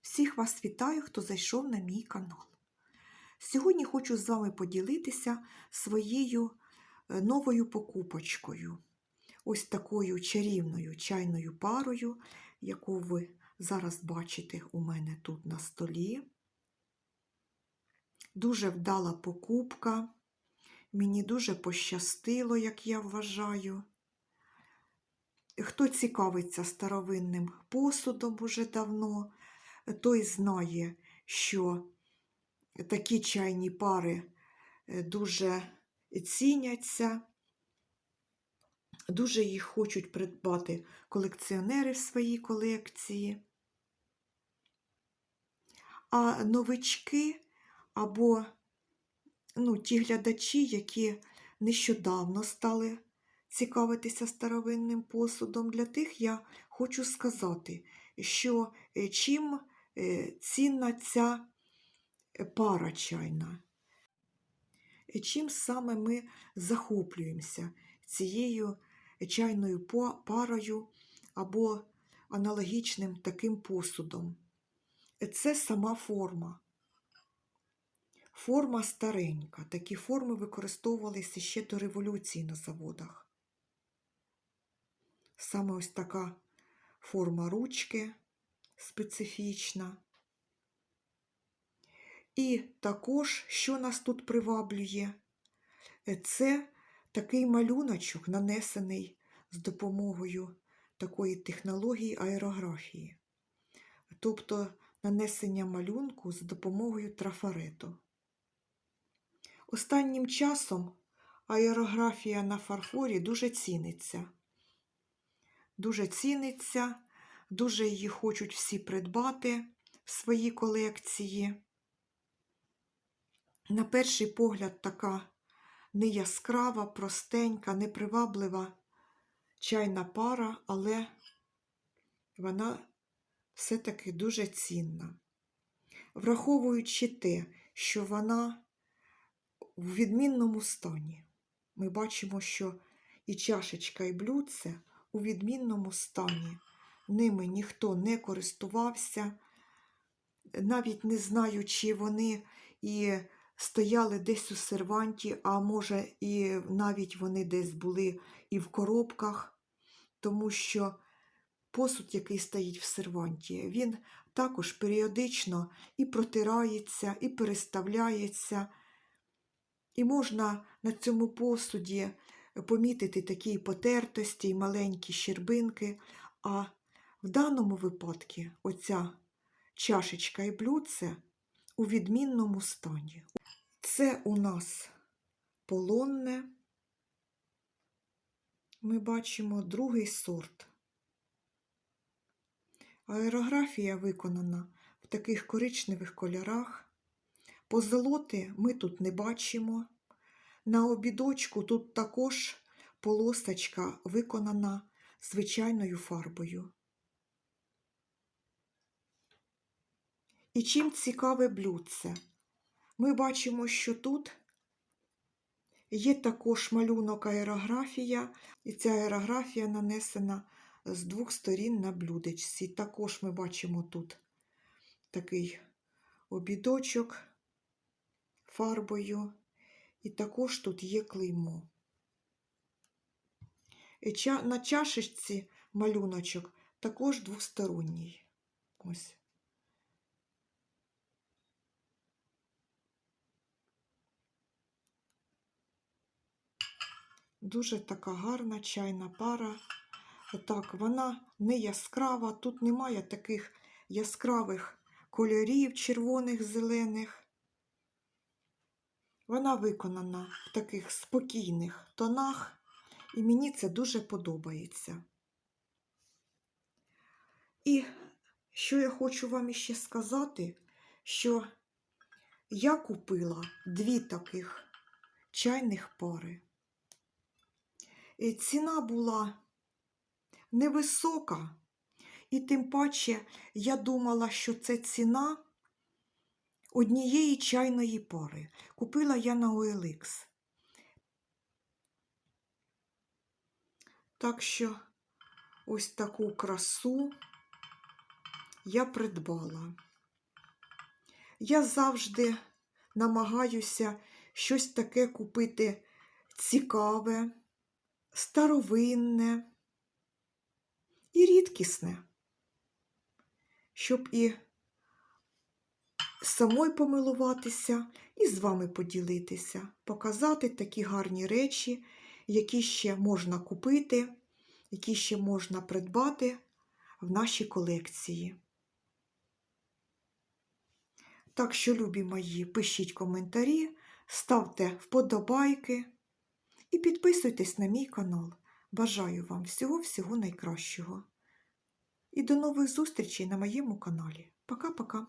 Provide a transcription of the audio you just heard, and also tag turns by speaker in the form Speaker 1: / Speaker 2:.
Speaker 1: Всіх вас вітаю, хто зайшов на мій канал. Сьогодні хочу з вами поділитися своєю е, новою покупочкою. Ось такою чарівною чайною парою, яку ви зараз бачите у мене тут на столі. Дуже вдала покупка. Мені дуже пощастило, як я вважаю. Хто цікавиться старовинним посудом уже давно, той знає, що такі чайні пари е, дуже ціняться, дуже їх хочуть придбати колекціонери в своїй колекції. А новички або ну, ті глядачі, які нещодавно стали цікавитися старовинним посудом, для тих я хочу сказати, що е, чим цінна ця е, пара чайна, е, чим саме ми захоплюємося цією чайною парою або аналогічним таким посудом. Е, Це сама форма. Форма старенька. Такі форми використовувалися ще до революції на заводах. Саме ось така форма ручки специфічна. І також, що нас тут приваблює, е, це такий малюночок, нанесений з допомогою такої технології аерографії, тобто нанесення малюнку з допомогою трафарету. Останнім часом аерографія на фарфорі дуже ціниться. Дуже ціниться, дуже її хочуть всі придбати в своїй колекції. На перший погляд, така неяскрава, простенька, неприваблива чайна пара, але вона все-таки дуже цінна. Враховуючи те, що вона в відмінному стані. Ми бачимо, що і чашечка, і блюдце у відмінному стані. Ними ніхто не користувався, навіть не знаю, чи вони і стояли десь у серванті, а може, і навіть вони десь були і в коробках, тому що посуд, який стоїть в серванті, він також періодично і протирається, і переставляється. І можна на цьому посуді помітити такі потертості і маленькі щербинки, а в даному випадку оця чашечка і блюдце у відмінному стані. Це у нас полонне. Ми бачимо другий сорт. Аерографія виконана в таких коричневих кольорах. Позолоти ми тут не бачимо. На обідочку тут також полосочка виконана звичайною фарбою. І чим цікаве блюдце? Ми бачимо, що тут є також малюнок аерографія, і ця аерографія нанесена з двох сторін на блюдечці. Також ми бачимо тут такий обідочок фарбою, і також тут є клеймо. На чашечці малюночок також двосторонній. Ось. Дуже така гарна чайна пара. Так, вона не яскрава, тут немає таких яскравих кольорів, червоних, зелених. Вона виконана в таких спокійних тонах, і мені це дуже подобається. І що я хочу вам іще сказати, що я купила дві таких чайних пари. Ціна була невисока, і тим паче я думала, що це ціна однієї чайної пари. Купила я на OLX. Так що ось таку красу я придбала. я завжди намагаюся щось таке купити цікаве, старовинне і рідкісне, щоб і самой помилуватися, і з вами поділитися, показати такі гарні речі, які ще можна купити, які ще можна придбати в нашій колекції. Так що, любі мої, пишіть коментарі, ставте вподобайки і підписуйтесь на мій канал. Бажаю вам всього-всього найкращого. І до нових зустрічей на моєму каналі. Пока-пока.